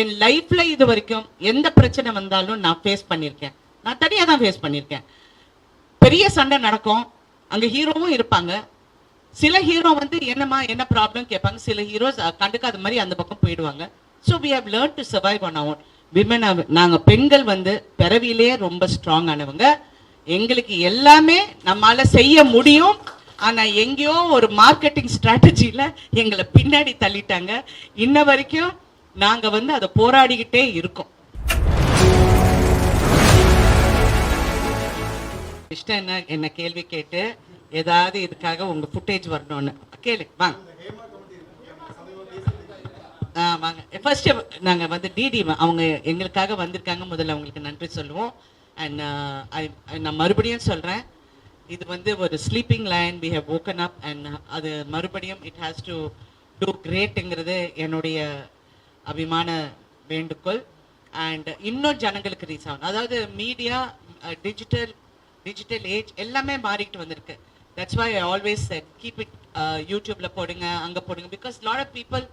என் லைஃப்பில் இது வரைக்கும் எந்த பிரச்சனை வந்தாலும் நான் ஃபேஸ் பண்ணியிருக்கேன். நான் தனியாக தான் ஃபேஸ் பண்ணியிருக்கேன். பெரிய சண்டை நடக்கும். அங்கே ஹீரோவும் இருப்பாங்க. சில ஹீரோ வந்து என்னம்மா என்ன ப்ராப்ளம் கேட்பாங்க. சில ஹீரோஸ் கண்டுக்காத மாதிரி அந்த பக்கம் போயிடுவாங்க. So we have learn to survive on அவன் விமன் நாங்கள் பெண்கள் வந்து பிறவியிலேயே ரொம்ப ஸ்ட்ராங் ஆனவங்க. எங்களுக்கு எல்லாமே நம்மளால் செய்ய முடியும். ஆனால் எங்கேயோ ஒரு மார்க்கெட்டிங் ஸ்ட்ராட்டஜியில் எங்களை பின்னாடி தள்ளிட்டாங்க. இன்ன வரைக்கும் நாங்க வந்து அதை போராடிக்கிட்டே இருக்கோம். இஷ்டம் என்ன? என்ன கேள்வி கேட்டு ஏதாவது இதுக்காக உங்க ஃபுட்டேஜ் வரணும்னு. கேளு வாங்க. ஆ வாங்க. ஃபர்ஸ்ட் நாங்கள் வந்து டிடி அவங்க எங்களுக்காக வந்திருக்காங்க. முதல்ல அவங்களுக்கு நன்றி சொல்லுவோம். அண்ட் நான் மறுபடியும் சொல்கிறேன் இது வந்து ஒரு sleeping lion we have awoken up and அது மறுபடியும் இட் ஹேஸ் டு டூ கிரேட்டுங்கிறது என்னுடைய அபிமான வேண்டுகோள் அண்ட் இன்னும் ஜனங்களுக்கு ரீச் ஆகணும் அதாவது மீடியா டிஜிட்டல் டிஜிட்டல் ஏஜ் எல்லாமே மாறிக்கிட்டு வந்திருக்கு. That's why I always said keep it யூடியூப்ல போடுங்க அங்கே போடுங்க because lot of people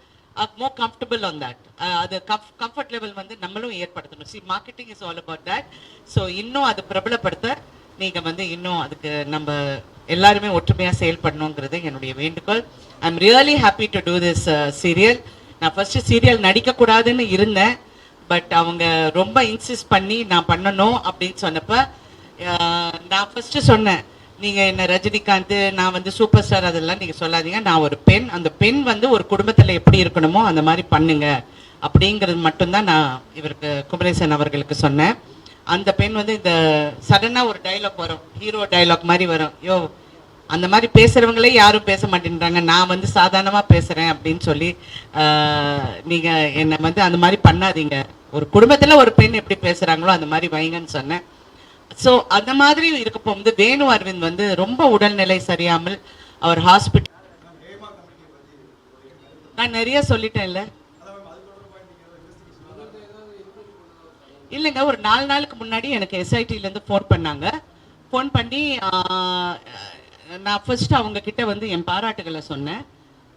are more comfortable on that அது கம்ஃபர்ட் லெவல் வந்து நம்மளும் ஏற்படுத்தணும். See marketing is all about that so இன்னும் அது பிரபலப்படுத்த நீங்கள் வந்து இன்னும் அதுக்கு நம்ம எல்லாருமே ஒற்றுமையாக செயல்படணுங்கிறது என்னுடைய வேண்டுகோள். I am really happy to do this serial நான் ஃபஸ்ட்டு சீரியல் நடிக்கக்கூடாதுன்னு இருந்தேன். பட் அவங்க ரொம்ப இன்சிஸ்ட் பண்ணி நான் பண்ணணும் அப்படின்னு சொன்னப்போ நான் ஃபஸ்ட்டு சொன்னேன். நீங்கள் என்ன ரஜினிகாந்த் நான் வந்து சூப்பர் ஸ்டார் அதெல்லாம் நீங்கள் சொல்லாதீங்க. நான் ஒரு பெண் அந்த பெண் வந்து ஒரு குடும்பத்தில் எப்படி இருக்கணுமோ அந்த மாதிரி பண்ணுங்க. அப்படிங்கிறது மட்டும்தான் நான் இவருக்கு குமரேசன் அவர்களுக்கு சொன்னேன். அந்த பெண் வந்து இந்த சடனாக ஒரு டைலாக் வரும். ஹீரோ டைலாக் மாதிரி வரும். யோ அந்த மாதிரி பேசுகிறவங்களே யாரும் பேச மாட்டேன்றாங்க. நான் வந்து சாதாரணமாக பேசுகிறேன் அப்படின்னு சொல்லி நீங்கள் என்னை வந்து அந்த மாதிரி பண்ணாதீங்க. ஒரு குடும்பத்தில் ஒரு பெண் எப்படி பேசுகிறாங்களோ அந்த மாதிரி வைங்கன்னு சொன்னேன். ஸோ அந்த மாதிரி இருக்க போகும்போது வேணு அரவிந்த் வந்து ரொம்ப உடல்நிலை சரியாமல் அவர் ஹாஸ்பிட்டல் நான் நிறைய சொல்லிட்டேன்ல. இல்லைங்க ஒரு நாலு நாளுக்கு முன்னாடி எனக்கு எஸ்ஐடியிலேருந்து ஃபோன் பண்ணாங்க. ஃபோன் பண்ணி நான் ஃபர்ஸ்ட் அவங்க கிட்ட வந்து என் பாராட்டுகளை சொன்னேன்.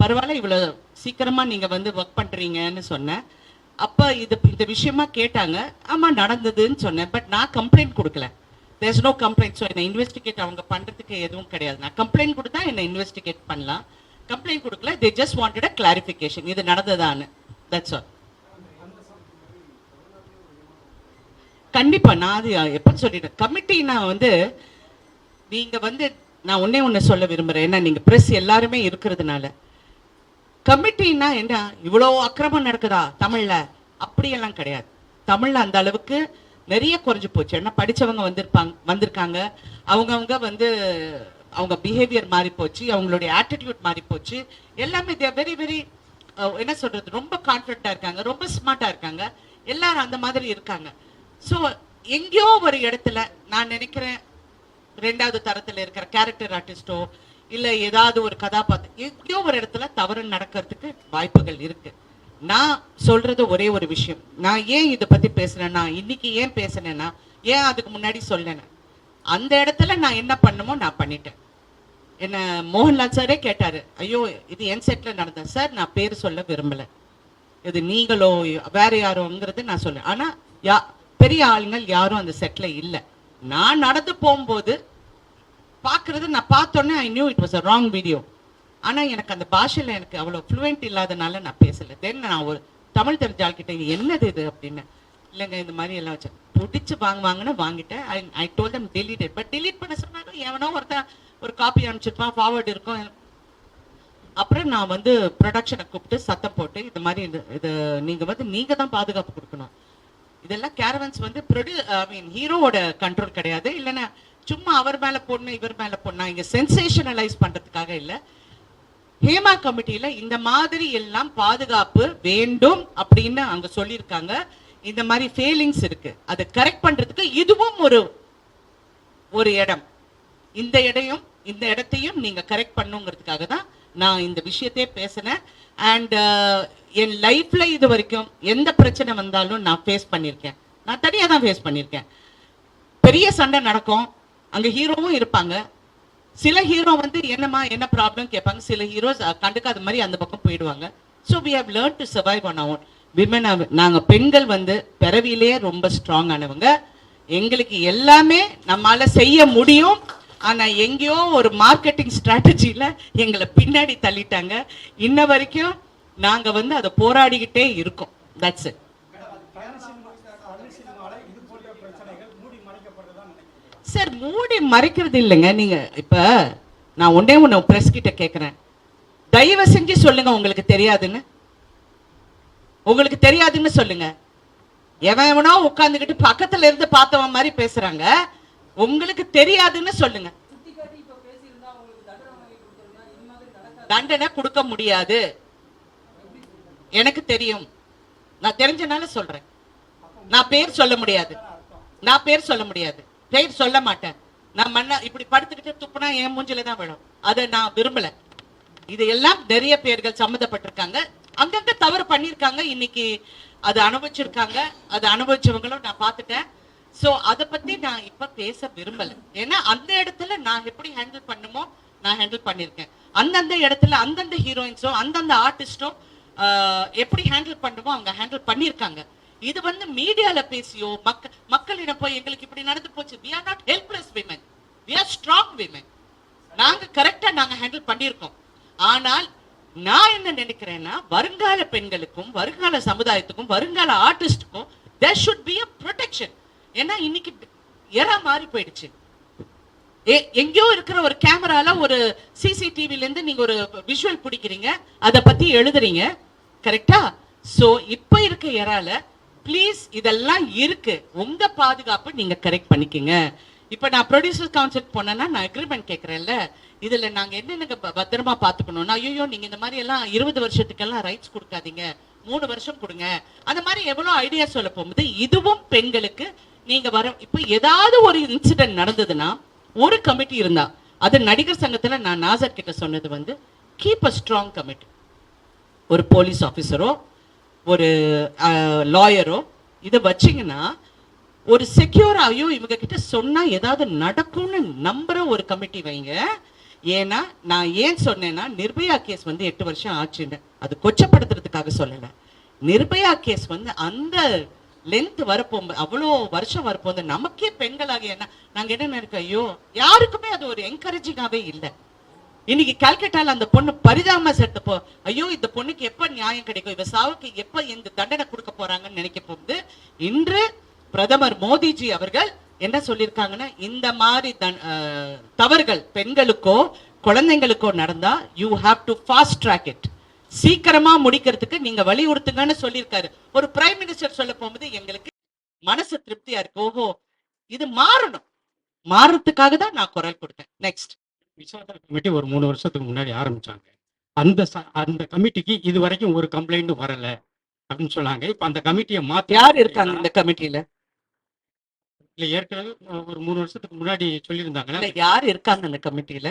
பரவாயில்ல இவ்வளோ சீக்கிரமாக நீங்கள் வந்து ஒர்க் பண்ணுறீங்கன்னு சொன்னேன். அப்போ இது இந்த விஷயமா கேட்டாங்க. ஆமாம் நடந்ததுன்னு சொன்னேன். பட் நான் கம்ப்ளைண்ட் கொடுக்கல. தேர்ஸ் நோ கம்ப்ளைண்ட் ஸோ என்னை இன்வெஸ்டிகேட் அவங்க பண்ணுறதுக்கு எதுவும் கிடையாது. நான் கம்ப்ளைண்ட் கொடுத்தா என்னை இன்வெஸ்டிகேட் பண்ணலாம். கம்ப்ளைண்ட் கொடுக்கல. They just wanted a clarification இது நடந்ததான்னு. தட்ஸ் ஆல் கண்டிப்பாக நான் அது எப்போ சொல்லிட்டேன்? கமிட்டினா வந்து நீங்கள் வந்து நான் ஒன்றே ஒன்று சொல்ல விரும்புகிறேன் ஏன்னா நீங்கள் ப்ரெஸ் எல்லாருமே இருக்கிறதுனால. கமிட்டின்னா என்ன? இவ்வளோ அக்கிரமம் நடக்குதா தமிழில்? அப்படியெல்லாம் கிடையாது. தமிழில் அந்த அளவுக்கு நிறைய குறைஞ்சி போச்சு. ஏன்னா படித்தவங்க வந்திருப்பாங்க வந்திருக்காங்க. அவங்கவுங்க வந்து அவங்க பிஹேவியர் மாறி போச்சு. அவங்களுடைய ஆட்டிடியூட் மாறி போச்சு. எல்லாமே தே வெரி வெரி என்ன சொல்கிறது ரொம்ப கான்ஃபிடண்ட்டாக இருக்காங்க. ரொம்ப ஸ்மார்ட்டாக இருக்காங்க. எல்லாரும் அந்த மாதிரி இருக்காங்க. ஸோ எங்கேயோ ஒரு இடத்துல நான் நினைக்கிறேன் ரெண்டாவது தரத்தில் இருக்கிற கேரக்டர் ஆர்டிஸ்டோ இல்லை ஏதாவது ஒரு கதாபாத்திரம் எங்கேயோ ஒரு இடத்துல தவறு நடக்கிறதுக்கு வாய்ப்புகள் இருக்கு. நான் சொல்றது ஒரே ஒரு விஷயம். நான் ஏன் இதை பத்தி பேசுனேன்னா இன்னைக்கு ஏன் பேசுனேன்னா ஏன் அதுக்கு முன்னாடி சொல்லணும் அந்த இடத்துல நான் என்ன பண்ணுமோ நான் பண்ணிட்டேன். என்ன மோகன்லால் சாரே கேட்டாரு ஐயோ இது என் செட்ல நடந்த சார் நான் பேர் சொல்ல விரும்பல. இது நீங்களோ வேற யாரோங்கிறது நான் சொல்ல ஆனா யா பெரிய ஆளுங்கள் யாரும் அந்த செட்ல இல்லை. நான் நடந்து போகும்போது பார்க்குறது நான் பார்த்தோன்னே I knew it was a wrong video ஆனால் எனக்கு அந்த பாஷையில் எனக்கு அவ்வளோ ஃப்ளூவெண்ட் இல்லாதனால நான் பேசல. தென் நான் ஒரு தமிழ் தெரிஞ்சாள்கிட்ட இது என்னது இது? அப்படின்னு. இல்லைங்க இந்த மாதிரி எல்லாம் வச்சேன் பிடிச்சி வாங்குவாங்கன்னு வாங்கிட்டேன். I I told them delete but delete பண்ண சொன்னாங்க. எவனோ ஒருத்தன் ஒரு காப்பி அனுப்பிச்சிருப்பான் ஃபார்வர்டு இருக்கும். அப்புறம் நான் வந்து ப்ரொடக்ஷனை கூப்பிட்டு சத்தம் போட்டு இது மாதிரி இது இது வந்து நீங்கள் தான் பாதுகாப்பு கொடுக்கணும். இதெல்லாம் கேரவன்ஸ் வந்து ப்ரொடியூ ஐ மீன் ஹீரோவோட கண்ட்ரோல் கிடையாது. இல்லைன்னா சும்மா அவர் மேலே போடணும் இவர் மேலே போடணும் இங்கே சென்சேஷனலைஸ் பண்ணுறதுக்காக இல்லை. ஹேமா கமிட்டியில் இந்த மாதிரி எல்லாம் பாதுகாப்பு வேண்டும் அப்படின்னு அங்கே சொல்லியிருக்காங்க. இந்த மாதிரி ஃபெயிலிங்ஸ் இருக்குது அதை கரெக்ட் பண்ணுறதுக்கு இதுவும் ஒரு ஒரு இடம். இந்த இடையும் இந்த இடத்தையும் நீங்கள் கரெக்ட் பண்ணுங்கிறதுக்காக தான் நான் இந்த விஷயத்தையே பேசினேன். அண்ட் uh, என் லைஃப்பில் இது வரைக்கும் எந்த பிரச்சனை வந்தாலும் நான் ஃபேஸ் பண்ணியிருக்கேன். நான் தனியாக தான் ஃபேஸ் பண்ணியிருக்கேன். பெரிய சண்டை நடக்கும். அங்கே ஹீரோவும் இருப்பாங்க. சில ஹீரோ வந்து என்னம்மா என்ன ப்ராப்ளம் கேட்பாங்க. சில ஹீரோஸ் கண்டுக்காத மாதிரி அந்த பக்கம் போயிடுவாங்க. So we have learn to survive on அவன் விமன் நாங்கள் பெண்கள் வந்து பிறவியிலேயே ரொம்ப ஸ்ட்ராங் ஆனவங்க. எங்களுக்கு எல்லாமே நம்மளால் செய்ய முடியும். ஆனால் எங்கேயோ ஒரு மார்க்கெட்டிங் ஸ்ட்ராட்டஜியில் எங்களை பின்னாடி தள்ளிட்டாங்க. இன்ன வரைக்கும் நாங்கள் வந்து அதை போராடிக்கிட்டே இருக்கோம். தட்ஸ் இட் சார் மூடி மறைக்கிறது இல்லைங்க. நீங்கள் இப்போ நான் ஒன்றே ஒன்று ப்ரெஸ் கிட்ட கேட்குறேன் தயவு செஞ்சு சொல்லுங்க உங்களுக்கு தெரியாதுன்னு. உங்களுக்கு தெரியாதுன்னு சொல்லுங்க. எவன் எவனோ உட்காந்துக்கிட்டு பக்கத்துல இருந்து பார்த்தவன் மாதிரி பேசுறாங்க. உங்களுக்கு தெரியாதுன்னு சொல்லுங்க. தண்டனை கொடுக்க முடியாது. எனக்கு தெரியும். நான் தெரிஞ்சனால சொல்றேன். நான் பேர் சொல்ல முடியாது. நான் பேர் சொல்ல முடியாது. பேர் சொல்ல மாட்டேன். நான் மண்ண இப்படி படுத்துக்கிட்டு துப்புனா என் மூஞ்சில தான் விழும். அதை நான் விரும்பல. இது எல்லாம் நிறைய பேர்கள் சம்மந்தப்பட்டிருக்காங்க. அங்கங்க தவறு பண்ணிருக்காங்க இன்னைக்கு அது அனுபவிச்சிருக்காங்க. அது அனுபவிச்சவங்களும் நான் பார்த்துட்டேன். ஸோ அதை பற்றி நான் இப்போ பேச விரும்பலை. ஏன்னா அந்த இடத்துல நான் எப்படி ஹேண்டில் பண்ணுமோ நான் ஹேண்டில் பண்ணியிருக்கேன் அந்தந்த இடத்துல அந்தந்த ஹீரோயின்ஸோ அந்தந்த ஆர்டிஸ்டோ எப்படி ஹேண்டில் பண்ணுமோ அவங்க ஹேண்டில் பண்ணியிருக்காங்க இது வந்து மீடியால பேசியோ மக்க மக்களிடம் போய் எங்களுக்கு இப்படி நடந்து போச்சு. We are not helpless women we are strong women நாங்க கரெக்டா நாங்க ஹேண்டில் பண்ணியிருக்கோம் ஆனால் நான் என்ன நினைக்கிறேன்னா வருங்கால பெண்களுக்கும் வருங்கால சமுதாயத்துக்கும் வருங்கால ஆர்டிஸ்டுக்கும் there should be a protection ஏன்னா இன்னைக்கு எரா மாறி போயிடுச்சு. எங்கேயோ இருக்கிற ஒரு கேமரால ஒரு சிசிடிவில இருந்து நீங்க ஒரு விஷுவல் பிடிக்கிறீங்க அதை பத்தி எழுதுறீங்க. கரெக்டா சோ இப்ப இருக்க எறால ப்ளீஸ் இதெல்லாம் இருக்கு. உங்க பாதுகாப்பு நீங்க கரெக்ட் பண்ணிக்கங்க. இப்ப நான் ப்ரொடியூசர் கான்செப்ட் போனேன்னா நான் அக்ரிமெண்ட் கேட்கறேன்ல இதுல நாங்க என்னென்ன ப- பத்திரமா பாத்துக்கணும்னா ஐயோ நீங்க இந்த மாதிரி எல்லாம் இருபது வருஷத்துக்கெல்லாம் ரைட்ஸ் கொடுக்காதீங்க. மூணு வருஷம் கொடுங்க. அந்த மாதிரி எவ்வளவு ஐடியா சொல்ல போகும்போது இதுவும் பெண்களுக்கு நீங்க வர இப்ப ஏதாவது ஒரு இன்சிடென்ட் நடந்ததுன்னா ஒரு கமிட்டி இருந்தா அது நடிகர் சங்கத்துல நான் நாசர் கிட்ட சொன்னது வந்து கீப் அ ஸ்ட்ராங் கமிட்டி ஒரு போலீஸ் ஆஃபீஸரோ ஒரு லாயரோ இதை வச்சிங்கன்னா ஒரு செக்யூராகியோ இவங்க கிட்ட சொன்னால் ஏதாவது நடக்கும்னு நம்புகிற ஒரு கமிட்டி வைங்க. ஏன்னா நான் ஏன் சொன்னேன்னா நிர்பயா கேஸ் வந்து எட்டு வருஷம் ஆச்சுன்னு. அது கொச்சப்படுத்துறதுக்காக சொல்லலை. நிர்பயா கேஸ் வந்து அந்த லென்த் வரப்போகும்போது அவ்வளோ வருஷம் வரப்போகுது நமக்கே பெண்களாக என்ன நாங்க என்ன நினைக்கிறோம் ஐயோ யாருக்குமே அது ஒரு என்கரேஜிங்காகவே இல்லை. இன்னைக்கு கல்கட்டால அந்த பொண்ணு பரிதாம செத்தப்போ ஐயோ இந்த பொண்ணுக்கு எப்ப நியாயம் கிடைக்கும் இவ சாவுக்கு எப்ப இந்த தண்டனை கொடுக்க போறாங்கன்னு நினைக்க போகுது இன்று பிரதமர் மோடிஜி அவர்கள் என்ன சொல்லியிருக்காங்கன்னா இந்த மாதிரி தன்- தவறுகள் பெண்களுக்கோ குழந்தைங்களுக்கோ நடந்தா you have to fast track it சீக்கிரமா முடிக்கிறதுக்கு நீங்க வலியுறுத்துங்கன்னு சொல்லியிருக்காரு. ஒரு பிரைம் மினிஸ்டர் சொல்ல போகும்போது எங்களுக்கு மனசு திருப்தியா இருக்கு. ஓஹோ இது மாறணும். மாறுறதுக்காக தான் நான் குரல் கொடுத்தேன். நெக்ஸ்ட் விசாரணை கமிட்டி ஒரு மூணு வருஷத்துக்கு முன்னாடி ஆரம்பிச்சாங்க. அந்த அந்த கமிட்டிக்கு இது வரைக்கும் ஒரு கம்ப்ளைண்ட் வரல அப்படின்னு சொன்னாங்க. இப்ப அந்த கமிட்டியை மாத்தி யார் இருக்காங்க இந்த கமிட்டில இல்ல ஏற்கனவே ஒரு மூணு வருஷத்துக்கு முன்னாடி சொல்லியிருந்தாங்க யார் இருக்காங்க அந்த கமிட்டில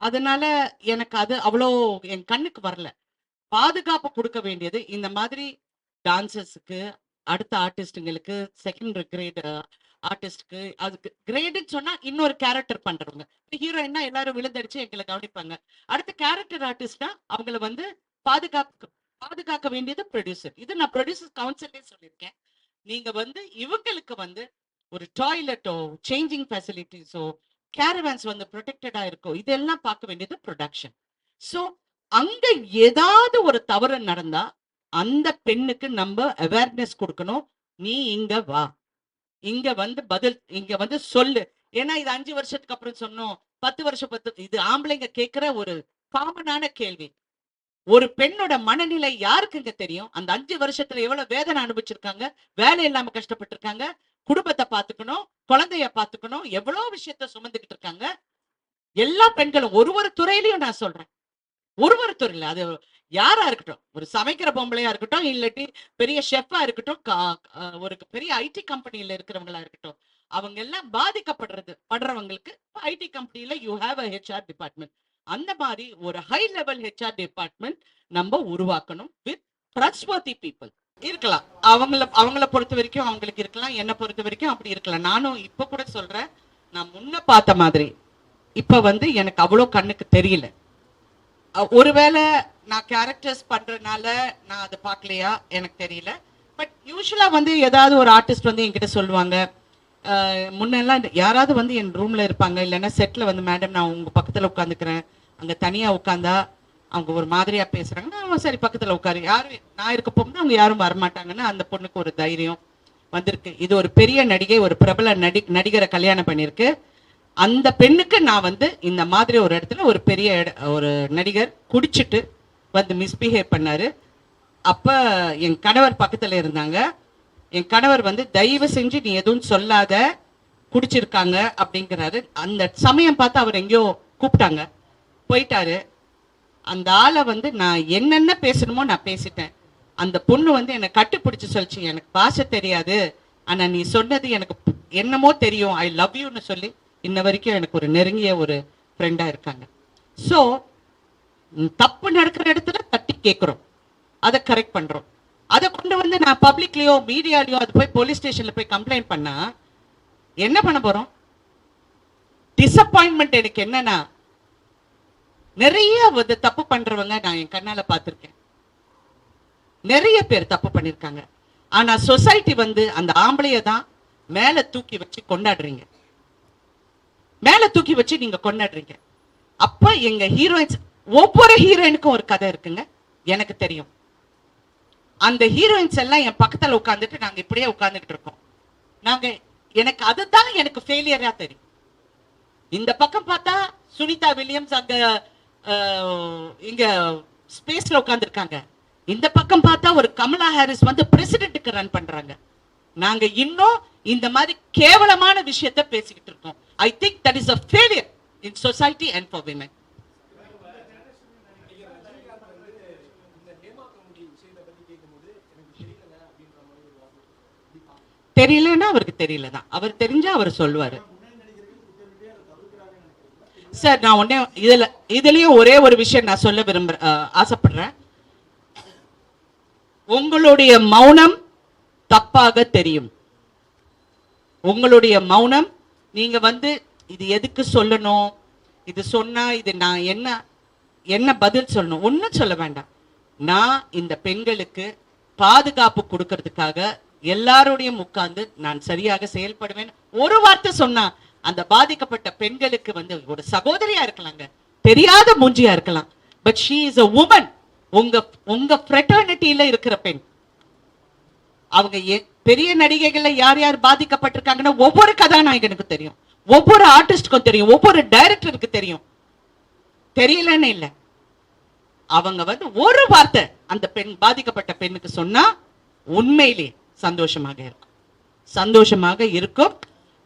அதனால எனக்கு அது அவ்வளோ என் கண்ணுக்கு வரல. பாதுகாப்பு கொடுக்க வேண்டியது இந்த மாதிரி டான்சர்ஸுக்கு அடுத்த ஆர்டிஸ்ட்டுங்களுக்கு செகண்ட் கிரேட் ஆர்டிஸ்ட்க்கு அதுக்கு கிரேடுன்னு சொன்னா இன்னொரு கேரக்டர் பண்றவங்க. ஹீரோயின்னா எல்லாரும் விழுந்தடிச்சு எங்களை கவனிப்பாங்க. அடுத்த கேரக்டர் ஆர்டிஸ்ட்னா அவங்கள வந்து பாதுகாப்பு பாதுகாக்க வேண்டியது ப்ரொடியூசர் இது நான் ப்ரொடியூசர் கவுன்சிலே சொல்லியிருக்கேன். நீங்க வந்து இவங்களுக்கு வந்து ஒரு டாய்லெட்டோ சேஞ்சிங் ஃபெசிலிட்டிஸோ கேரவேன்ஸ் வந்து ப்ரொடெக்டடா இருக்கோ இதெல்லாம் பார்க்க வேண்டியது ப்ரொடக்ஷன் ஸோ அங்க ஏதாவது ஒரு தவறு நடந்தா அந்த பெண்ணுக்கு நம்ம அவேர்னஸ் கொடுக்கணும். நீ இங்க வா. இங்க வந்து பதில் இங்க வந்து சொல்லு. ஏன்னா இது அஞ்சு வருஷத்துக்கு அப்புறம் சொன்னோம். பத்து வருஷம் பத்து இது ஆம்பளைங்க கேட்கிற ஒரு காமனான கேள்வி. ஒரு பெண்ணோட மனநிலை யாருக்குங்க தெரியும்? அந்த அஞ்சு வருஷத்துல எவ்வளவு வேதனை அனுபவிச்சிருக்காங்க? வேலை இல்லாம கஷ்டப்பட்டிருக்காங்க? குடும்பத்தை பாத்துக்கணும் குழந்தைய பாத்துக்கணும் எவ்வளவு விஷயத்த சுமந்துக்கிட்டு இருக்காங்க. எல்லா பெண்களும் ஒரு ஒரு துறையிலையும் நான் சொல்றேன். ஒரு ஒரு துறையில அது யாரா இருக்கட்டும் ஒரு சமைக்கிற பொம்பளையா இருக்கட்டும் இல்லாட்டி பெரிய ஷெஃபா இருக்கட்டும் ஒரு பெரிய ஐடி கம்பெனியில இருக்கிறவங்களா இருக்கட்டும் அவங்க எல்லாம் பாதிக்கப்படுறது படுறவங்களுக்கு ஐடி கம்பெனியில you have a HR department அந்த மாதிரி ஒரு ஹை லெவல் ஹெச்ஆர் டிபார்ட்மெண்ட் நம்ம உருவாக்கணும் வித் ட்ரஸ்ட்வர்த்தி பீப்புள் இருக்கலாம். அவங்கள அவங்கள பொறுத்த வரைக்கும் அவங்களுக்கு இருக்கலாம். என்னை பொறுத்த வரைக்கும் அப்படி இருக்கலாம். நானும் இப்ப கூட சொல்றேன் நான் முன்ன பார்த்த மாதிரி இப்ப வந்து எனக்கு அவ்வளோ கண்ணுக்கு தெரியல. ஒருவேளை நான் கேரக்டர்ஸ் பண்றதுனால நான் அதை பார்க்கலையா? எனக்கு தெரியல. பட் யூஸ்வலாக வந்து ஏதாவது ஒரு ஆர்டிஸ்ட் வந்து என்கிட்ட சொல்லுவாங்க. முன்னெல்லாம் இந்த- யாராவது வந்து என் ரூமில் இருப்பாங்க. இல்லைன்னா செட்டில் வந்து மேடம் நான் உங்கள் பக்கத்தில் உட்காந்துக்கிறேன். அங்கே தனியாக உட்காந்தா அவங்க ஒரு மாதிரியா பேசுறாங்கன்னா "ஆ, சரி பக்கத்துல உட்காரு. யாரும் நான் இருக்க போகும்போது அவங்க யாரும் வரமாட்டாங்கன்னு அந்த பொண்ணுக்கு ஒரு தைரியம் வந்திருக்கு. இது ஒரு பெரிய நடிகை ஒரு பிரபல நடி நடிகரை கல்யாணம் பண்ணியிருக்கு. அந்த பெண்ணுக்கு நான் வந்து இந்த மாதிரி ஒரு இடத்துல ஒரு பெரிய இட- ஒரு நடிகர் குடிச்சிட்டு வந்து மிஸ்பிஹேவ் பண்ணாரு. அப்ப என் கணவர் பக்கத்துல இருந்தாங்க. என் கணவர் வந்து தயவு செஞ்சு நீ எதுவும் சொல்லாத குடிச்சிருக்காங்க அப்படிங்கிறாரு. அந்த சமயம் பார்த்து அவர் எங்கேயோ கூப்பிட்டாங்க. போயிட்டாரு. அந்த ஆளை வந்து நான் என்னென்ன பேசணுமோ நான் பேசிட்டேன். அந்த பொண்ணு வந்து என்னை கட்டுப்பிடிச்சு சொல்லிச்சு எனக்கு பாஷை தெரியாது. ஆனால் நீ சொன்னது எனக்கு என்னமோ தெரியும். ஐ லவ் யூன்னு சொல்லி இன்ன வரைக்கும் எனக்கு ஒரு நெருங்கிய ஒரு ஃப்ரெண்டாக இருக்காங்க. ஸோ தப்பு நடக்கிற இடத்துல தட்டி கேட்குறோம் அதை கரெக்ட் பண்ணுறோம் அதை கொண்டு வந்து நான் பப்ளிக்லேயோ மீடியாலயோ அது போய் போலீஸ் ஸ்டேஷனில் போய் கம்ப்ளைண்ட் பண்ணா என்ன பண்ண போகிறோம் டிசப்பாயின்மெண்ட் எனக்கு என்னன்னா நிறைய வந்து தப்பு பண்றவங்க நான் என் கண்ணால பார்த்திருக்கேன். நிறைய பேர் தப்பு பண்ணிருக்காங்க. ஆனா சொசைட்டி வந்து அந்த ஆம்பளைய தான் மேல தூக்கி வச்சு கொண்டாடுறீங்க. மேல தூக்கி வச்சு நீங்க கொண்டாடுறீங்க. அப்ப எங்க ஹீரோயின்ஸ் ஒவ்வொரு ஹீரோயினுக்கும் ஒரு கதை இருக்குங்க. எனக்கு தெரியும். அந்த ஹீரோயின்ஸ் எல்லாம் என் பக்கத்துல உட்காந்துட்டு நாங்க இப்படியே உட்காந்துக்கிட்டு இருக்கோம். நாங்க எனக்கு அதுதான் எனக்கு ஃபெயிலியரா தெரியும். இந்த பக்கம் பார்த்தா சுனிதா வில்லியம்ஸ் அங்க இங்க ஸ்பேஸ்ல உட்காந்துருக்காங்க இந்த பக்கம் பார்த்தா ஒரு கமலா ஹாரிஸ் வந்து பிரசிடென்ட்டுக்கு ரன் பண்றாங்க. நாங்க இன்னும் இந்த மாதிரி கேவலமான விஷயத்த பேசிக்கிட்டு இருக்கோம். I think that is a failure in society and for women தெரியலன்னா அவருக்கு தெரியல தான் அவர் தெரிஞ்சா அவர் சொல்லுவாரு. சார் நான் உடனே இதில் இதுலயும் ஒரே ஒரு விஷயம் நான் சொல்ல விரும்புறேன் ஆசைப்படுறேன். உங்களுடைய மௌனம் தப்பாக தெரியும். உங்களுடைய மௌனம் நீங்க வந்து இது எதுக்கு சொல்லணும்? இது சொன்னா இது நான் என்ன என்ன பதில் சொல்லணும்? ஒன்றும் சொல்ல வேண்டாம். நான் இந்த பெண்களுக்கு பாதுகாப்பு கொடுக்கறதுக்காக எல்லாரோடையும் உட்கார்ந்து நான் சரியாக செயல்படுவேன். ஒரு வார்த்தை சொன்னா அந்த பாதிக்கப்பட்ட பெண்களுக்கு வந்து ஒரு சகோதரியா இருக்கலாங்க. தெரியாத மூஞ்சியா இருக்கலாம். But she is a woman உங்க உங்க ஃப்ரெட்டர்னிட்டியில இருக்கிற பெண். அவங்க எ- பெரிய நடிகைகள்ல யார் யார் பாதிக்கப்பட்டிருக்காங்கன்னா ஒவ்வொரு கதாநாயகனுக்கு தெரியும். ஒவ்வொரு ஆர்டிஸ்டுக்கும் தெரியும். ஒவ்வொரு டைரக்டருக்கு தெரியும். தெரியலன்னு இல்ல. அவங்க வந்து ஒரு வார்த்தை அந்த பெண் பாதிக்கப்பட்ட பெண்ணுக்கு சொன்னா உண்மையிலே சந்தோஷமாக இருக்கும். சந்தோஷமாக இருக்கும்.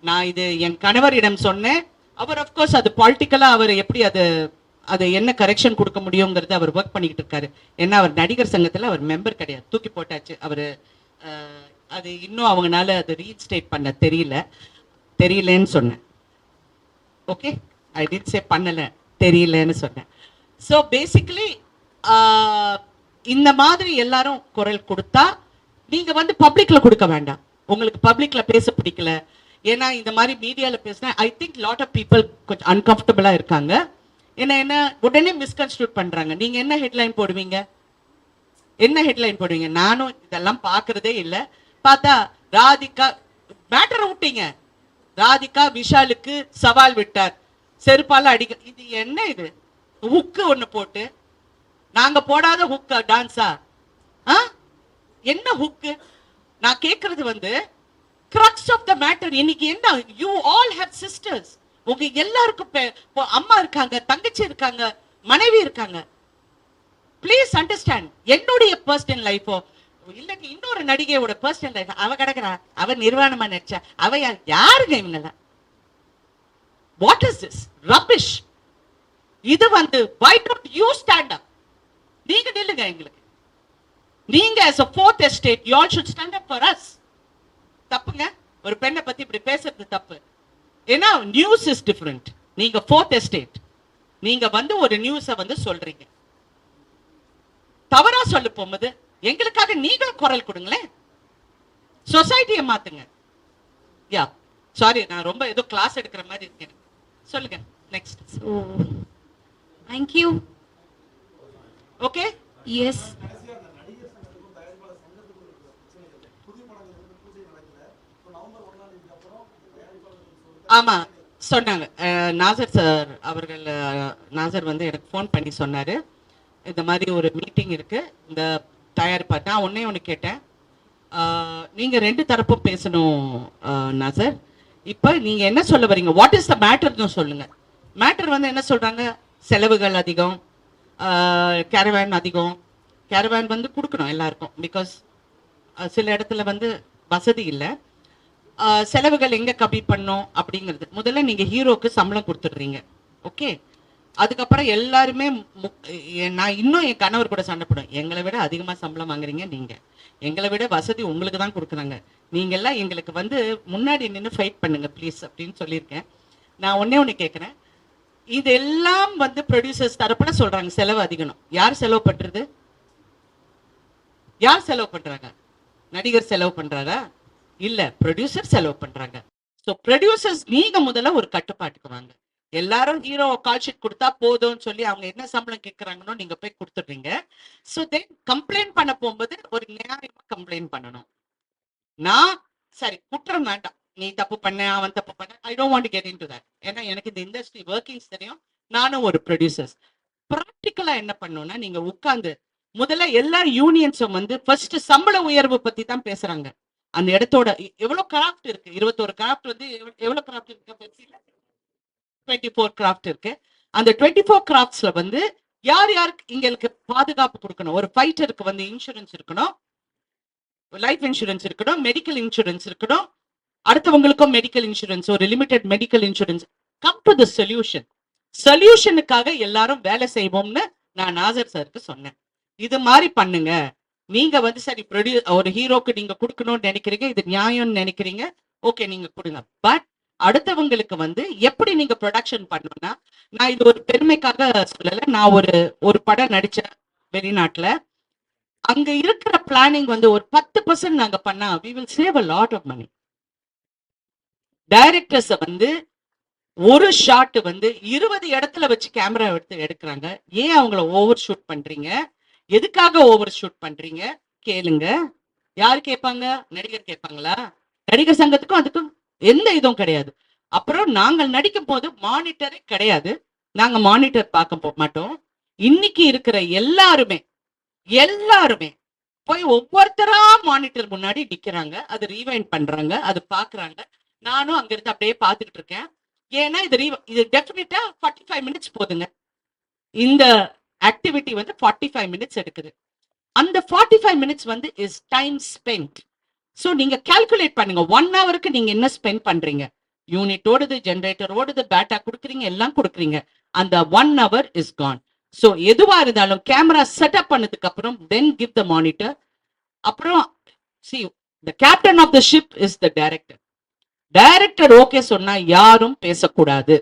நான் இது என் கணவரிடம் சொன்னேன். அவர் அஃப்கோர்ஸ் அது பாலிட்டிக்கலாக அவர் எப்படி அது அது என்ன கரெக்ஷன் கொடுக்க முடியுங்கிறது அவர் ஒர்க் பண்ணிக்கிட்டு இருக்காரு. ஏன்னா அவர் நடிகர் சங்கத்தில் அவர் மெம்பர் கிடையாது. தூக்கி போட்டாச்சு. அவர் அது இன்னும் அவங்கனால அது ரீஸ்டேட் பண்ண தெரியல. தெரியலன்னு சொன்னேன். ஓகே ஐ டிட் சே பண்ணலை. தெரியலன்னு சொன்னேன். ஸோ பேசிக்கலி இந்த மாதிரி எல்லாரும் குரல் கொடுத்தா நீங்கள் வந்து பப்ளிக்கில் கொடுக்க வேண்டாம். உங்களுக்கு பப்ளிக்கில் பேச பிடிக்கல. ஏன்னா இந்த மாதிரி மீடியாவில் பேசினா I think lot of people கொஞ்சம் அன்கம்ஃபர்டபுளாக இருக்காங்க. என்ன என்ன உடனே மிஸ்கன்ஸ்டியூட் பண்ணுறாங்க நீங்கள் என்ன ஹெட்லைன் போடுவீங்க? என்ன ஹெட்லைன் போடுவீங்க? நானும் இதெல்லாம் பார்க்குறதே இல்லை. பார்த்தா ராதிகா மேட்டரை விட்டீங்க ராதிகா விஷாலுக்கு சவால் விட்டார். செருப்பால் அடிக்க இது என்ன இது? ஹுக்கு ஒன்று போட்டு. நாங்கள் போடாத ஹுக்கா டான்ஸா ஆ? என்ன ஹுக்கு நான் கேட்குறது வந்து கிரக்ஸ் ஆஃப் த மேட்டர் இன்னைக்கு என்ன? யூ ஆல் ஹேவ் சிஸ்டர்ஸ் உங்க எல்லாருக்கும் அம்மா இருக்காங்க தங்கச்சி இருக்காங்க மனைவி இருக்காங்க. ப்ளீஸ் அண்டர்ஸ்டாண்ட் என்னுடைய பர்சனல் லைஃபோ இல்லைங்க இன்னொரு நடிகையோட பர்சனல் லைஃப் அவ கிடக்குறா அவ நிர்வாணமா நடிச்சா. அவ யாருங்க இவங்கெல்லாம்? வாட் இஸ் திஸ் ரபிஷ் இது வந்து why don't you stand up நீங்க நில்லுங்க எங்களுக்கு. நீங்க as a fourth estate you all should stand up for us தப்புங்க. ஒரு பெண்ணை பத்தி இப்படி பேசுறது தப்பு. ஏன்னா நியூஸ் இஸ் டிஃபரெண்ட் நீங்க ஃபோர்த் எஸ்டேட் நீங்க வந்து ஒரு நியூஸை வந்து சொல்றீங்க. தவறா சொல்ல போகும்போது எங்களுக்காக நீங்களும் குரல் கொடுங்களேன். சொசைட்டியை மாத்துங்க. யா சாரி நான் ரொம்ப ஏதோ கிளாஸ் எடுக்கிற மாதிரி இருக்கேன். சொல்லுங்க நெக்ஸ்ட் you. Okay Yes. ஆமா சொன்னாங்க. நாசர் சார் அவர்கள் நாசர் வந்து எனக்கு ஃபோன் பண்ணி சொன்னார். இந்த மாதிரி ஒரு மீட்டிங் இருக்குது இந்த தயாரிப்பா நான் ஒன்றே ஒன்று கேட்டேன். நீங்கள் ரெண்டு தரப்பும் பேசணும் நாசர். இப்போ நீங்கள் என்ன சொல்ல வரீங்க வாட் இஸ் த மேட்டர்னு சொல்லுங்கள் மேட்டர் வந்து என்ன சொல்கிறாங்க செலவுகள் அதிகம். கேரவேன் அதிகம். கேரவேன் வந்து கொடுக்கணும் எல்லாருக்கும். பிகாஸ் சில இடத்துல வந்து வசதி இல்லை. செலவுகள் எங்க கம்மி பண்ணும் அப்படிங்கிறது. முதல்ல நீங்க ஹீரோக்கு சம்பளம் கொடுத்துடுறீங்க. ஓகே? அதுக்கப்புறம் எல்லாருமே நான் இன்னும் என் கணவர் கூட சண்டை எங்களை விட அதிகமாக சம்பளம் வாங்குறீங்க நீங்கள் எங்களை விட வசதி உங்களுக்கு தான் கொடுக்குறாங்க. நீங்கள்லாம் எங்களுக்கு வந்து முன்னாடி நின்று ஃபைட் பண்ணுங்க ப்ளீஸ் அப்படின்னு சொல்லியிருக்கேன். நான் ஒன்னே ஒன்று கேட்குறேன் இதெல்லாம் வந்து ப்ரொடியூசர்ஸ் தரப்புல சொல்றாங்க செலவு அதிகம் யார் செலவு பண்றது? யார் செலவு பண்றாங்க? நடிகர் செலவு பண்றாரா? இல்ல ப்ரொடியூசர் செலவு பண்றாங்க. ஸோ ப்ரொடியூசர்ஸ் நீங்க முதல்ல ஒரு கட்டுப்பாட்டுக்கு வாங்க. எல்லாரும் ஹீரோ கால் ஷீட் கொடுத்தா போதும்னு சொல்லி அவங்க என்ன சம்பளம் கேட்கறாங்கன்னு நீங்க போய் கொடுத்துடுறீங்க. ஸோ தென் கம்ப்ளைண்ட் பண்ண போகும்போது ஒரு நியாயமா கம்ப்ளைண்ட் பண்ணணும். நான் சரி குற்றம் வேண்டாம். நீ தப்பு பண்ண அவன் தப்பு பண்ண. I don't want get into that ஏன்னா எனக்கு இந்த இண்டஸ்ட்ரி ஒர்க்கிங்ஸ் தெரியும். நானும் ஒரு ப்ரொடியூசர்ஸ் ப்ராக்டிக்கலா என்ன பண்ணணும்னா நீங்க உட்காந்து முதல்ல எல்லா யூனியன்ஸும் வந்து ஃபர்ஸ்ட் சம்பள உயர்வு பத்தி தான் பேசுறாங்க. அந்த இடத்தோட எ- எவ்வளவு கிராஃப்ட் இருக்கு? இருபத்தோரு கிராஃப்ட் வந்து எவ்வளவு கிராஃப்ட் இருக்கு டுவெண்ட்டி ஃபோர் கிராஃப்ட் இருக்கு. அந்த டுவெண்ட்டி ஃபோர் கிராஃப்ட்ஸ்ல வந்து யார் யாருக்கு எங்களுக்கு பாதுகாப்பு கொடுக்கணும்? ஒரு ஃபைட்டருக்கு வந்து இன்சூரன்ஸ் இருக்கணும். லைஃப் இன்சூரன்ஸ் இருக்கணும். மெடிக்கல் இன்சூரன்ஸ் இருக்கணும். அடுத்தவங்களுக்கும் மெடிக்கல் இன்சூரன்ஸ் ஒரு limited medical insurance come to the solution சொல்யூஷனுக்காக எல்லாரும் வேலை செய்வோம்னு நான் நாசர் சாருக்கு சொன்னேன். இது மாதிரி பண்ணுங்க. நீங்க வந்து சரி ப்ரொடியூ ஒரு ஹீரோக்கு நீங்க கொடுக்கணும்னு நினைக்கிறீங்க இது நியாயம்னு நினைக்கிறீங்க ஓகே நீங்க கொடுங்க. பட் அடுத்தவங்களுக்கு வந்து எப்படி நீங்க ப்ரொடக்ஷன் பண்ணணும்னா நான் இது ஒரு பெருமைக்காக சொல்லல நான் ஒரு ஒரு படம் நடிச்சேன் வெளிநாட்டுல. அங்க இருக்கிற பிளானிங் வந்து ஒரு பத்து பர்சன்ட் நாங்க பண்ணா we will save a lot of money directors வந்து ஒரு ஷாட் வந்து இருபது இடத்துல வச்சு கேமரா எடுத்து எடுக்கிறாங்க. ஏன் அவங்கள ஓவர் ஷூட் பண்றீங்க? எதுக்காக ஓவர் ஷூட் பண்றீங்க? கேளுங்க. யார் கேட்பாங்க? நடிகர் கேட்பாங்களா? நடிகர் சங்கத்துக்கும் அதுக்கும் எந்த இதுவும் கிடையாது. அப்புறம் நாங்கள் நடிக்கும் போது மானிட்டரே கிடையாது. நாங்க மானிட்டர் பார்க்க போக மாட்டோம். இன்னைக்கு இருக்கிற எல்லாருமே எல்லாருமே போய் ஒவ்வொருத்தரா மானிட்டர் முன்னாடி நிக்கிறாங்க. அது ரீவைண்ட் பண்றாங்க. அது பாக்குறாங்க. நானும் அங்கிருந்து அப்படியே பார்த்துக்கிட்டு இருக்கேன். ஏன்னா இது re- இது டெஃபினட்டா ஃபார்ட்டி ஃபைவ் மினிட்ஸ் போதுங்க. இந்த ஆக்டிவிட்டி வந்து ஃபார்ட்டி ஃபைவ் மினிட்ஸ் எடுக்குது. அந்த ஃபார்ட்டி ஃபைவ் மினிட்ஸ் வந்து இஸ் டைம் ஸ்பெண்ட் ஸோ நீங்க கால்குலேட் பண்ணுங்க. ஒன் ஹவருக்கு நீங்க என்ன ஸ்பெண்ட் பண்றீங்க? யூனிட் ஓடுது ஜென்ரேட்டர் ஓடுது பேட்டா கொடுக்குறீங்க எல்லாம் கொடுக்குறீங்க. அந்த one hour is gone so எதுவா இருந்தாலும் கேமரா செட்டப் பண்ணதுக்கு அப்புறம் தென் கிவ் த மானிட்டர் அப்புறம் see the captain of the ship is the director director okay சொன்னா யாரும் பேசக்கூடாது.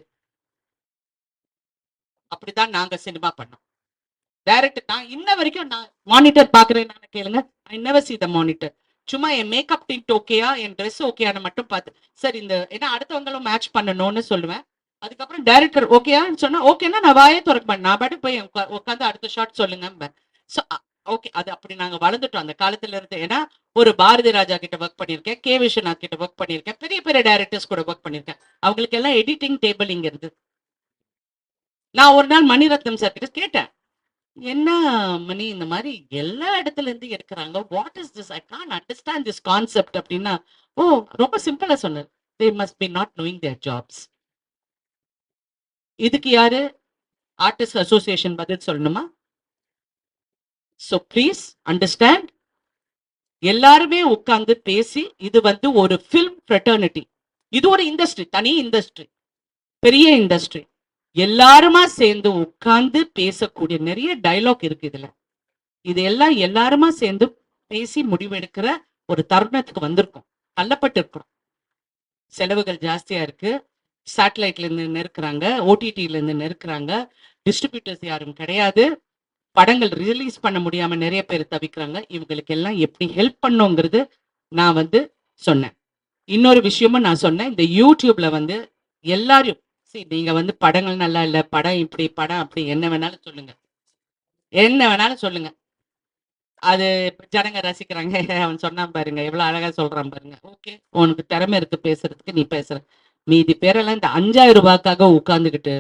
அப்படிதான் நாங்க சினிமா பண்ணோம். டேரக்டர் நான் இன்ன வரைக்கும் நான் மானிட்டர் பாக்குறேன் கேளுங்க. I never see the monitor சும்மா என் மேக்கப் டிண்ட் ஓகேயா என் ட்ரெஸ் ஓகேயான்னு மட்டும் பார்த்து. சரி இந்த ஏன்னா அடுத்தவங்களும் மேட்ச் பண்ணணும்னு சொல்லுவேன். அதுக்கப்புறம் டைரக்டர் ஓகேயான்னு சொன்னா ஓகேன்னா நான் வாயே திறக்க நான் பாட்டு போய் உட்காந்து அடுத்த ஷாட் சொல்லுங்க ஸோ ஓகே அது அப்படி நாங்க வளர்ந்துட்டோம் அந்த காலத்துல இருந்து. ஏன்னா ஒரு பாரதி ராஜா கிட்ட ஒர்க் பண்ணியிருக்கேன் கே விஸ்வநாத் கிட்ட ஒர்க் பண்ணியிருக்கேன் பெரிய பெரிய டைரக்டர்ஸ் கூட ஒர்க் பண்ணியிருக்கேன். அவங்களுக்கு எல்லாம் எடிட்டிங் டேபிள் இங்க இருந்து. நான் ஒரு நாள் மணிரத்னம் சார் கிட்ட கேட்டேன். என்ன மணி? இந்த மாதிரி எல்லா இடத்துல இருந்து எடுக்கிறாங்க. What is this I can't understand this concept அப்படின்னா ஓ ரொம்ப சிம்பிளா சொன்னார். They must be not knowing their jobs இதுக்கு யாரு? ஆர்டிஸ்ட் அசோசியேஷன் பதில் சொல்லணுமா? ஸோ ப்ளீஸ் அண்டர்ஸ்டாண்ட் எல்லாருமே உட்காந்து பேசி இது வந்து ஒரு ஃபில்ம் ஃப்ரெட்டர்னிட்டி இது ஒரு இண்டஸ்ட்ரி தனி இண்டஸ்ட்ரி பெரிய இண்டஸ்ட்ரி எல்லாருமா சேர்ந்து உட்கார்ந்து பேசக்கூடிய நிறைய டயலாக் இருக்கு இதுல. இது எல்லாம் எல்லாருமா சேர்ந்து பேசி முடிவெடுக்கிற ஒரு தருணத்துக்கு வந்திருக்கோம். தள்ளப்பட்டு இருக்கிறோம் செலவுகள் ஜாஸ்தியா இருக்கு. சேட்டலைட்ல இருந்து நெருக்கிறாங்க. ஓடிடில இருந்து நெருக்கிறாங்க. டிஸ்ட்ரிபியூட்டர்ஸ் யாரும் கிடையாது. படங்கள் ரிலீஸ் பண்ண முடியாம நிறைய பேர் தவிக்கிறாங்க. இவங்களுக்கு எல்லாம் எப்படி ஹெல்ப் பண்ணுங்கிறது நான் வந்து சொன்னேன். இன்னொரு விஷயமும் நான் சொன்னேன். இந்த யூடியூப்ல வந்து எல்லாரும் சரி நீங்க வந்து படங்கள் நல்லா இல்ல படம் இப்படி படம் அப்படி என்ன வேணாலும் சொல்லுங்க. என்ன வேணாலும் சொல்லுங்க. அது ஜனங்க ரசிக்கிறாங்க. அவன் சொன்னான் பாருங்க எவ்வளவு அழகா சொல்றான் பாருங்க. ஓகே உனக்கு திறமை இருக்கு பேசுறதுக்கு நீ பேசுற. மீதி பேரெல்லாம் இந்த அஞ்சாயிரம் ரூபாய்க்காக உட்கார்ந்துகிட்டு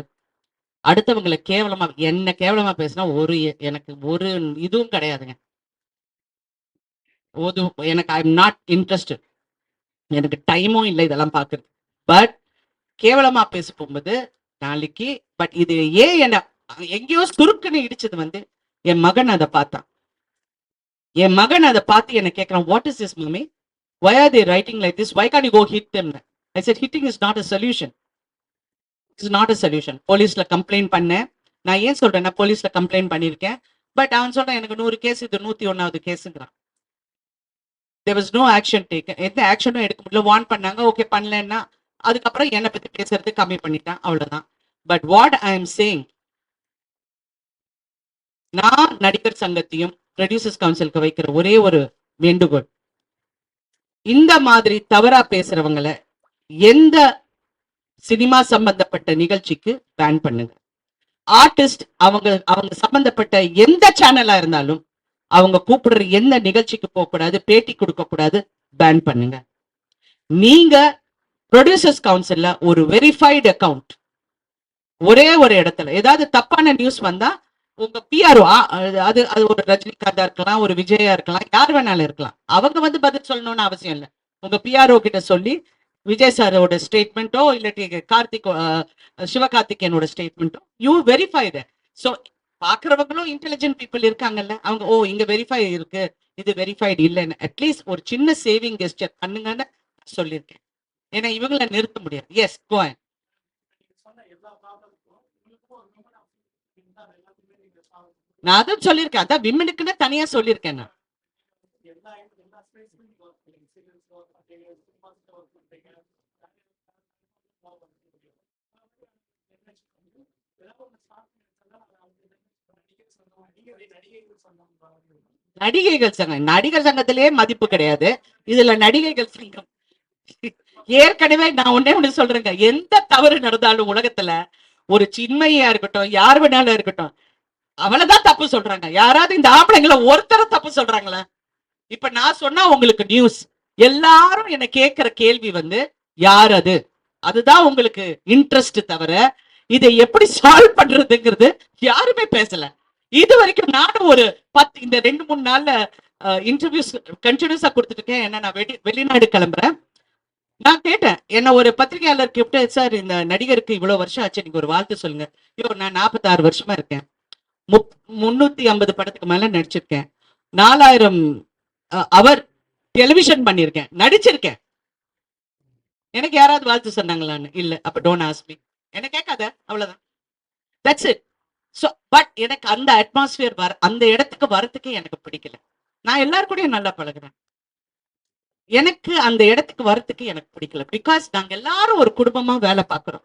அடுத்தவங்களை கேவலமா என்ன கேவலமா பேசினா ஒரு எனக்கு ஒரு இதுவும் கிடையாதுங்க. ஒரு எனக்கு ஐ எம் நாட் இன்ட்ரெஸ்டட் எனக்கு டைமும் இல்லை இதெல்லாம் பார்க்கறது பட் கேவலமா பேச போகும்போது நாளைக்கு பட் இது ஏன் என்ன எங்கேயோ சுருக்குன்னு இடிச்சது வந்து என் மகன் அதை பார்த்தான். என் மகன் அதை பார்த்து என்ன கேட்கறான் what is this mummy why are the writing like this why can you go hit them? I said hitting is not a solution. It's not a solution போலீஸ்ல கம்ப்ளைண்ட் பண்ணேன். நான் ஏன் சொல்றேன்னா போலீஸ்ல கம்ப்ளைண்ட் பண்ணியிருக்கேன். பட் அவன் சொல்றான் எனக்கு நூறு கேஸ் இது நூத்தி ஒன்னாவது கேஸுங்கிறான் there was no action take எந்த ஆக்ஷனும் எடுக்க முடியல. வார்ன் பண்ணாங்க. ஓகே பண்ணலன்னா அதுக்கப்புறம் என்னை பத்தி பேசுறது கம்மி பண்ணிட்டேன் அவ்வளவுதான். But what I am saying நான் நடிகர் சங்கத்தையும் ப்ரொடியூசர்ஸ் கவுன்சிலுக்கு வைக்கிற ஒரே ஒரு வேண்டுகோள். இந்த மாதிரி தவறா பேசுறவங்களை எந்த சினிமா சம்பந்தப்பட்ட நிகழ்ச்சிக்கு பேன் பண்ணுங்க. ஆர்டிஸ்ட் அவங்க அவங்க சம்பந்தப்பட்ட எந்த சேனலா இருந்தாலும் அவங்க கூப்பிடுற எந்த நிகழ்ச்சிக்கு போக கூடாது பேட்டி கொடுக்க கூடாது பேன் பண்ணுங்க. நீங்க ப்ரொடியூசர்ஸ் கவுன்சில்ல ஒரு வெரிஃபைடு அக்கவுண்ட் ஒரே ஒரு இடத்துல. ஏதாவது தப்பான நியூஸ் வந்தா உங்க பிஆர்ஓ அது அது ஒரு ரஜினிகாந்தா இருக்கலாம் ஒரு விஜயா இருக்கலாம் யார் வேணாலும் இருக்கலாம். அவங்க வந்து பதில் சொல்லணும்னு அவசியம் இல்லை. உங்க பிஆர்ஓ கிட்ட சொல்லி விஜய் சாரோட ஸ்டேட்மெண்ட்டோ இல்லாட்டி கார்த்திக் சிவகார்த்திகேயனோட ஸ்டேட்மெண்ட்டோ யூ வெரிஃபை த ஸோ பாக்குறவங்களும் இன்டெலிஜென்ட் பீப்புள் இருக்காங்கல்ல அவங்க ஓ இங்க வெரிஃபை இருக்கு. இது வெரிஃபைடு இல்லைன்னு. அட்லீஸ்ட் ஒரு சின்ன சேவிங் கெஸ்டர் பண்ணுங்கன்னு சொல்லியிருக்கேன். ஏன்னா இவங்கள நிறுத்த முடியாது. எஸ் கோயன் நான் அதான் சொல்லியிருக்கேன். அதான் விமனுக்குன்னு தனியா சொல்லியிருக்கேன் நான். நடிகைகள் சங்கம். நடிகர் சங்கத்திலேயே மதிப்பு கிடையாது. இதுல நடிகைகள் சங்கம். ஏற்கனவே நான் ஒன்னே ஒண்ணு சொல்றேங்க. எந்த தவறு நடந்தாலும் உலகத்துல ஒரு சின்மையா இருக்கட்டும் யார் வேணாலும் இருக்கட்டும் அவளைதான் தப்பு சொல்றாங்க. யாராவது இந்த ஆம்பளைங்களை ஒருத்தர தப்பு சொல்றாங்களா? இப்ப நான் சொன்னா உங்களுக்கு நியூஸ் எல்லாரும் என்ன கேட்கிற கேள்வி வந்து யார் அது? அதுதான் உங்களுக்கு இன்ட்ரெஸ்ட் தவிர இதை எப்படி சால்வ் பண்றதுங்கிறது யாருமே பேசல. இது வரைக்கும் நானும் ஒரு பத்து இந்த ரெண்டு மூணு நாள்ல இன்டர்வியூஸ் கண்டினியூஸா கொடுத்துட்டு இருக்கேன் ஏன்னா நான் வெளி வெளிநாடு கிளம்புறேன். நான் கேட்டேன். என்ன ஒரு பத்திரிகையாளர் கூப்பிட்டு சார் இந்த நடிகருக்கு இவ்வளவு வருஷம் ஆச்சு நீங்க ஒரு வாழ்த்து சொல்லுங்க. ஐயோ நான் நாற்பத்தாறு வருஷமா இருக்கேன். முப் முன்னூத்தி ஐம்பது படத்துக்கு மேல நடிச்சிருக்கேன். நாலாயிரம் அவர் டெலிவிஷன் பண்ணியிருக்கேன். நடிச்சிருக்கேன். எனக்கு யாராவது வாழ்த்து சொன்னாங்களான்னு? இல்ல. அப்ப டோன்ட் ஆஸ்மி என்ன கேட்காத. அவ்வளவுதான். தட்ஸ் இட் ஸோ பட் எனக்கு அந்த அட்மாஸ்பியர் வர அந்த இடத்துக்கு வரத்துக்கு எனக்கு பிடிக்கல. நான் எல்லாருக்கூடயும் நல்லா பழகுறேன். எனக்கு அந்த இடத்துக்கு வரத்துக்கு எனக்கு பிடிக்கல. பிகாஸ் நாங்க எல்லாரும் ஒரு குடும்பமா வேலை பார்க்குறோம்.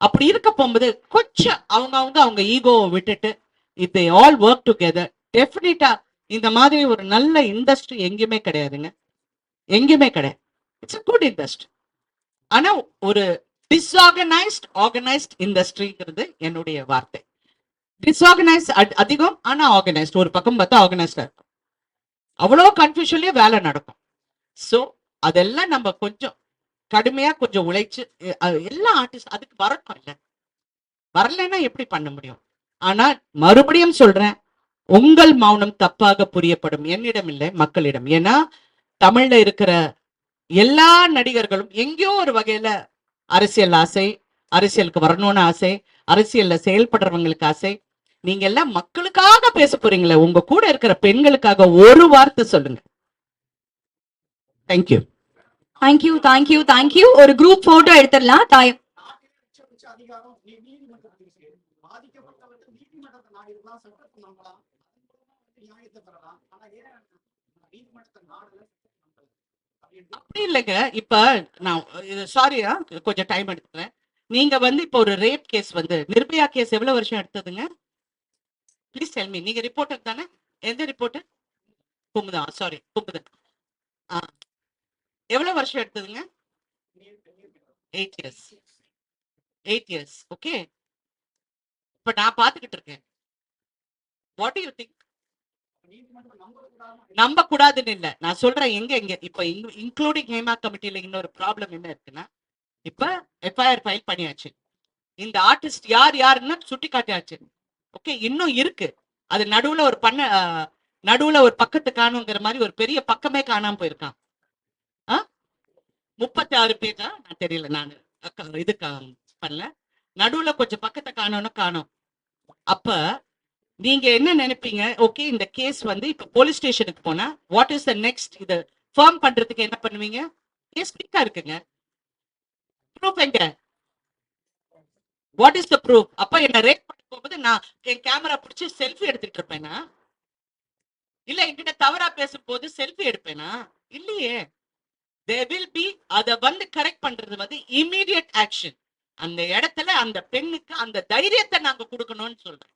அப்படி இருக்க போகும்போது கொஞ்சம் அவங்க அவங்க அவங்க ஈகோவை விட்டுட்டு இப் தே ஆல் ஒர்க் டுகெதர் டெஃபினட்டா இந்த மாதிரி ஒரு நல்ல இண்டஸ்ட்ரி எங்கேயுமே கிடையாதுங்க. எங்கேயுமே கிடையாது. இட்ஸ் குட் இண்டஸ்ட்ரி ஆனா ஒரு டிஸ்ஆர்கனைஸ்ட் ஆர்கனைஸ்ட் இண்டஸ்ட்ரிங்கிறது என்னுடைய வார்த்தை. டிஸ்ஆர்கனைஸ் அதிகம் ஆனா ஆர்கனைஸ்ட் ஒரு பக்கம் பார்த்தா ஆர்கனைஸ்டா இருக்கும். அவ்வளோ கன்ஃபியூஷன்லயே வேலை நடக்கும். ஸோ அதெல்லாம் நம்ம கொஞ்சம் கடுமையா கொஞ்சம் உழைச்சு எல்லா ஆர்டிஸ்ட் அதுக்கு வரட்டும் இல்லை. வரலைன்னா எப்படி பண்ண முடியும்? ஆனா மறுபடியும் சொல்றேன் உங்கள் மௌனம் தப்பாக புரியப்படும். என்னிடம் இல்லை மக்களிடம். ஏன்னா தமிழ்ல இருக்கிற எல்லா நடிகர்களும் எங்கேயோ ஒரு வகையில அரசியல் ஆசை அரசியலுக்கு வரணும்னு ஆசை அரசியல்ல செயல்படுறவங்களுக்கு ஆசை. நீங்க எல்லாம் மக்களுக்காக பேச போறீங்களே உங்க கூட இருக்கிற பெண்களுக்காக ஒரு வார்த்தை சொல்லுங்க. Thank you thank you thank you thank you ஒரு குரூப் போட்டோ எடுத்துடலாம். அப்படின்னு அப்படி இல்லைங்க. இப்ப நான் சாரியா கொஞ்சம் டைம் எடுத்துக்கிறேன். நீங்க வந்து இப்போ ஒரு ரேப் கேஸ் வந்து நிர்பயா கேஸ் எவ்வளவு வருஷம் எடுத்ததுங்க? ப்ளீஸ் டெல் மீ நீங்க ரிப்போர்ட்டர் தானே? எந்த ரிப்போர்ட்டர் குமுதா சாரி குமுதன். ஆ. எவ்வளவு வருஷம் எடுத்ததுங்க? Eight years eight years okay இப்ப நான் பாத்துக்கிட்டு இருக்கேன். வாட் யூ திங்க் நம்ப கூடாதுன்னு இல்ல. நான் சொல்றேன் எங்க எங்க இப்ப இன்க்ளூடிங் ஹேமா கமிட்டியில இன்னொரு ப்ராப்ளம் என்ன இருக்குன்னா இப்ப எஃப்ஐஆர் ஃபைல் பண்ணியாச்சு. இந்த ஆர்டிஸ்ட் யார் யாருன்னு சுட்டி காட்டியாச்சு. ஓகே இன்னும் இருக்கு. அது நடுவுல ஒரு பண்ண நடுவுல ஒரு பக்கத்து காணுங்கிற மாதிரி ஒரு பெரிய பக்கமே காணாம போயிருக்கான். முப்பத்தி ஆறு பேஜா நான் தெரியல நான் அக்க- இது பண்ணல. நடுவுல கொஞ்சம் பக்கத்தை காணோம்னு காணோம். அப்ப நீங்க என்ன நினைப்பீங்க? ஓகே இந்த கேஸ் வந்து இப்ப போலீஸ் ஸ்டேஷனுக்கு போனா வாட் இஸ் த நெக்ஸ்ட் இது ஃபார்ம் பண்றதுக்கு என்ன பண்ணுவீங்க? கேஸ் குயிக்கா இருக்குங்க. ப்ரூஃப் எங்க? வாட் இஸ் த ப்ரூஃப் அப்ப என்ன ரேட் பண்ண போகும்போது நான் என் கேமரா பிடிச்சி செல்ஃபி எடுத்துட்டு இருப்பேனா? இல்ல என்கிட்ட தவறா பேசும்போது செல்ஃபி எடுப்பேனா? இல்லையே. தே வில் பி அத வந்து கரெக்ட் பண்றது வந்து இமீடியட் ஆக்ஷன் அந்த இடத்துல அந்த பெண்ணுக்கு அந்த தைரியத்தை நாங்க கொடுக்கணும்னு சொல்றோம்.